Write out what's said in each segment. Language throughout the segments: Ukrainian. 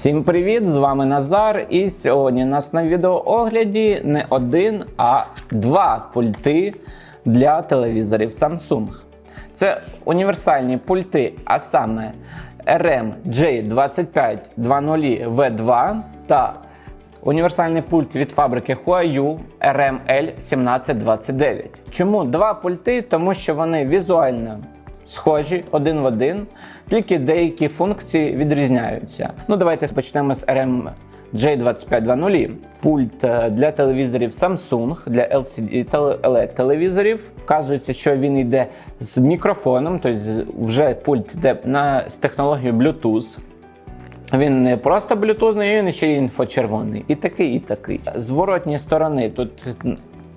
Всім привіт! З вами Назар. І сьогодні у нас на відеоогляді не один, а два пульти для телевізорів Samsung. Це універсальні пульти, а саме RMJ2520V2 та універсальний пульт від фабрики Huayu RML1729. Чому два пульти? Тому що вони візуально схожі один в один, тільки деякі функції відрізняються. Ну, давайте почнемо з RM. J2520 пульт е, для телевізорів Samsung для LCD LED телевізорів. Вказується, що він йде з мікрофоном, тобто вже пульт йде на з технологією Bluetooth. Він не просто блютузний, він ще й інфочервоний. І такий, і такий. З воротньої сторони тут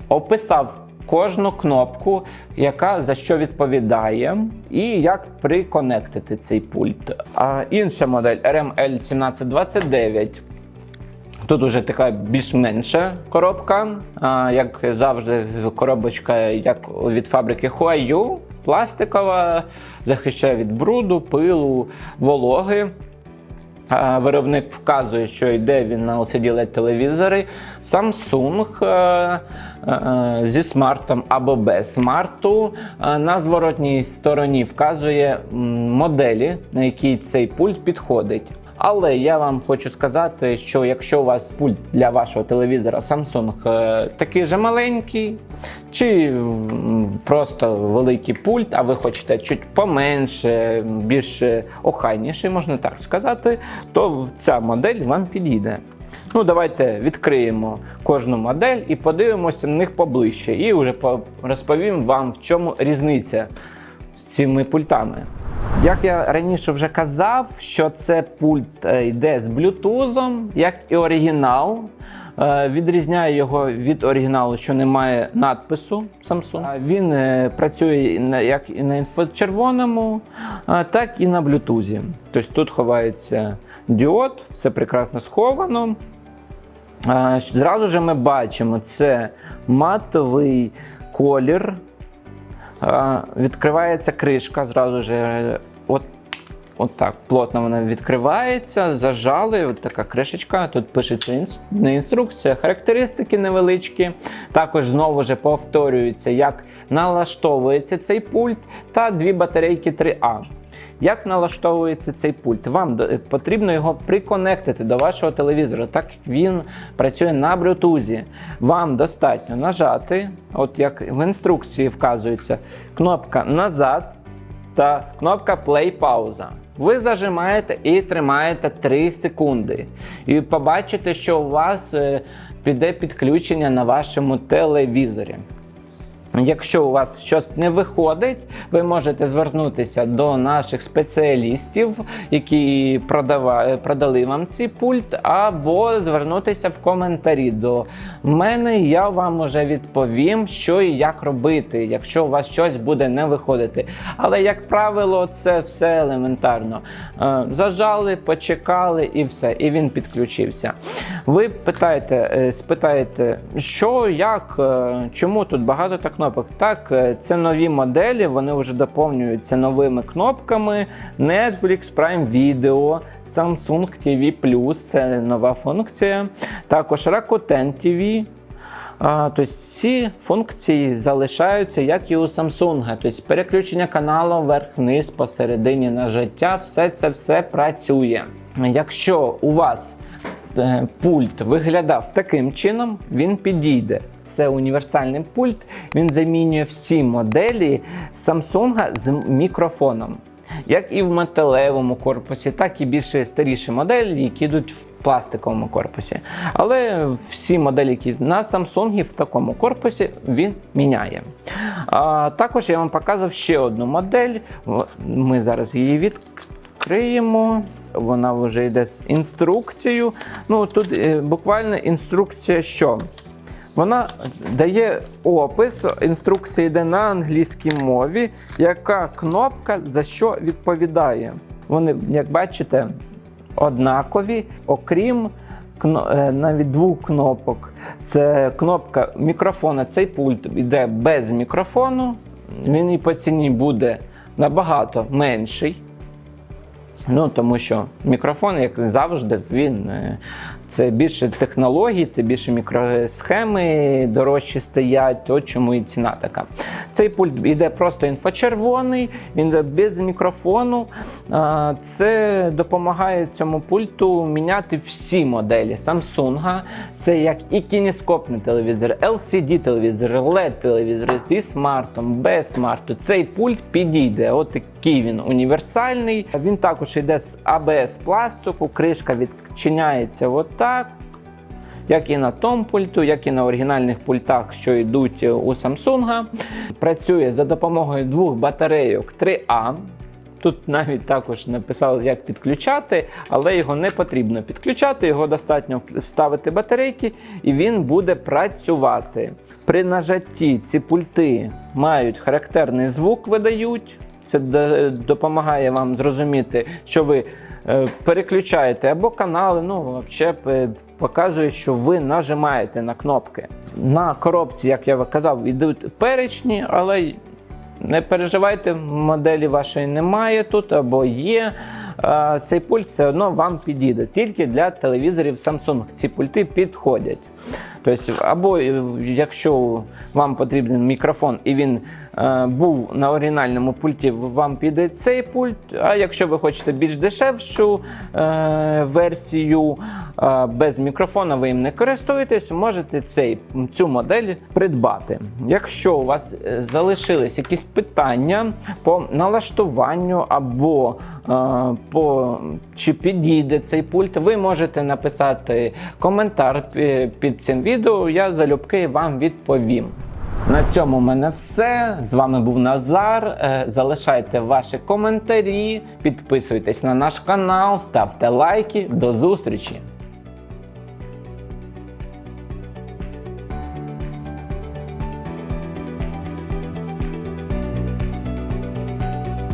описав кожну кнопку, яка за що відповідає, і як приконектити цей пульт. А інша модель RML1729. Тут уже така більш-менша коробка, як завжди, коробочка як від фабрики Huayu, пластикова, захищає від бруду, пилу, вологи. Виробник вказує, що йде він на LCD телевізори Samsung е, е, зі смартом або без смарту. Е, На зворотній стороні вказує моделі, на які цей пульт підходить. Але я вам хочу сказати, що якщо у вас пульт для вашого телевізора Samsung е, такий же маленький, чи просто великий пульт, а ви хочете чуть поменше, більш охайніший, можна так сказати, то ця модель вам підійде. Ну, давайте відкриємо кожну модель і подивимося на них поближче. І вже по- розповім вам, в чому різниця з цими пультами. Як я раніше вже казав, що це пульт е, йде з блютузом, як і оригінал. Е, Відрізняє його від оригіналу, що немає надпису Samsung. Він е, працює як і на інфочервоному, так і на блютузі. Тобто тут ховається діод, все прекрасно сховано. Зразу ж ми бачимо, це матовий колір. Відкривається кришка, зразу ж е, от, от так, плотно вона відкривається, зажали, от така кришечка. Тут пишеться інструкція, характеристики невеличкі. Також знову ж повторюється, як налаштовується цей пульт, та дві батарейки 3А. Як налаштовується цей пульт? Вам потрібно його приконектити до вашого телевізора, так як він працює на Bluetooth. Вам достатньо нажати, от як в інструкції вказується, кнопка назад та кнопка play пауза. Ви зажимаєте і тримаєте 3 секунди. І побачите, що у вас е, піде підключення на вашому телевізорі. Якщо у вас щось не виходить, ви можете звернутися до наших спеціалістів, які продава... продали вам цей пульт, або звернутися в коментарі до мене. Я вам уже відповім, що і як робити, якщо у вас щось буде не виходити. Але, як правило, це все елементарно. Е, Зажали, почекали і все, і він підключився. Ви питаєте, е, спитаєте, що, як, е, чому тут багато так кнопок? Так, е, це нові моделі, вони вже доповнюються новими кнопками. Netflix, Prime Video, Samsung TV це нова функція. Також Rakuten TV. Тобто всі функції залишаються, як і у Samsung. Тобто переключення каналу вверх-вниз, посередині на життя, все це все працює. Якщо у вас е, пульт виглядав таким чином, він підійде. Це універсальний пульт. Він замінює всі моделі Samsung з мікрофоном. Як і в металевому корпусі, так і більше старіші моделі, які йдуть в пластиковому корпусі. Але всі моделі, які на Samsung в такому корпусі, він міняє. А, також я вам показав ще одну модель. Ми зараз її відкриємо. Вона вже йде з інструкцією. Ну тут е, буквально інструкція, що вона дає опис, інструкція йде на англійській мові, яка кнопка за що відповідає. Вони, як бачите, однакові, окрім е, навіть двох кнопок. Це кнопка мікрофона. Цей пульт йде без мікрофону. Він і по ціні буде набагато менший. Ну, тому що мікрофон, як завжди, він е, це більше технологій, це більше мікросхеми дорожчі стоять, то чому і ціна така. Цей пульт іде просто інфочервоний, він йде без мікрофону. Це допомагає цьому пульту міняти всі моделі Samsung. Це як і кінескопний телевізор, LCD-телевізор, LED-телевізор зі смартом, без смарту. Цей пульт підійде. От такий він універсальний. Він також йде з ABS пластику, кришка відчиняється отак. Як і на тому пульту, як і на оригінальних пультах, що йдуть у Samsung. Працює за допомогою двох батарейок 3А. Тут навіть також написали, як підключати, але його не потрібно підключати. Його достатньо вставити батарейки, і він буде працювати. При нажатті ці пульти мають характерний звук, видають. Це допомагає вам зрозуміти, що ви е, переключаєте або канали, ну взагалі показує, що ви нажимаєте на кнопки. На коробці, як я казав, йдуть перечні, але не переживайте, моделі вашої немає тут або є. Цей пульт все одно вам підійде. Тільки для телевізорів Samsung ці пульти підходять. Тобто, або е, якщо вам потрібен мікрофон і він е, був на оригінальному пульті, вам піде цей пульт. А якщо ви хочете більш дешевшу е, версію без мікрофона, ви їм не користуєтесь, можете цей, цю модель придбати. Якщо у вас е, залишились якісь питання по налаштуванню або е, по чи підійде цей пульт, ви можете написати коментар під цим відео. Я залюбки вам відповім. На цьому в мене все. З вами був Назар. Е, Залишайте ваші коментарі, підписуйтесь на наш канал, ставте лайки. До зустрічі!